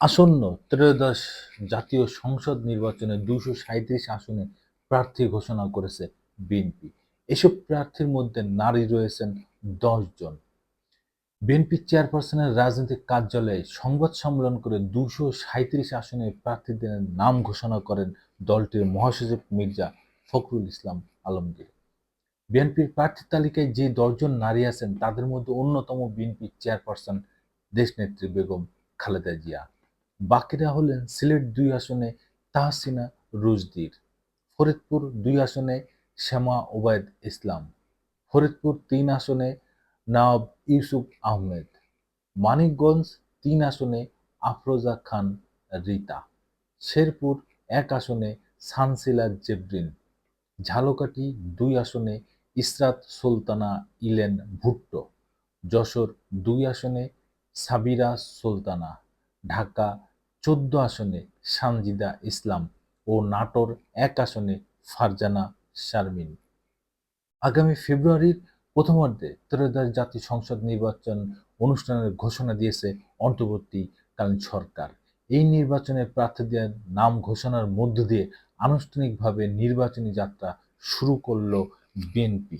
আসন্ন ত্রয়োদশ জাতীয় সংসদ নির্বাচনে দুশো সাঁইত্রিশ আসনে প্রার্থী ঘোষণা করেছে বিএনপি। এসব প্রার্থীর মধ্যে নারী রয়েছেন জন। বিএনপি চেয়ারপারসনের রাজনৈতিক কার্যালয়ে সংবাদ সম্মেলন করে দুশো সাঁইত্রিশ আসনে প্রার্থীদের নাম ঘোষণা করেন দলটির মহাসচিব মির্জা ফখরুল ইসলাম আলমগীর। বিএনপির প্রার্থী তালিকায় যে দশজন নারী আছেন, তাদের মধ্যে অন্যতম বিএনপি চেয়ারপারসন দেশনেত্রী বেগম খালেদা জিয়া। বাকিরা হলেন সিলেট দুই আসনে তাহসিনা রুজদির, ফরিদপুর দুই আসনে শ্যামা ওবায়দ ইসলাম, ফরিদপুর তিন আসনে নওয়াব ইউসুফ আহমেদ, মানিকগঞ্জ তিন আসনে আফরোজা খান রিতা, শেরপুর এক আসনে সানসিলা জেবরিন, ঝালকাঠি দুই আসনে ইসরাত সুলতানা ইলেন ভুট্টো, যশোর দুই আসনে সাবিরা সুলতানা, ঢাকা চোদ্দ আসনে সানজিদা ইসলাম ও নাটোর এক আসনে ফারজানা শারমিন। আগামী ফেব্রুয়ারির প্রথমার্ধে ত্রয়োদশ জাতীয় সংসদ নির্বাচন অনুষ্ঠানের ঘোষণা দিয়েছে অন্তর্বর্তীকালীন সরকার। এই নির্বাচনে প্রার্থীদের নাম ঘোষণার মধ্য দিয়ে আনুষ্ঠানিকভাবে নির্বাচনী যাত্রা শুরু করল বিএনপি।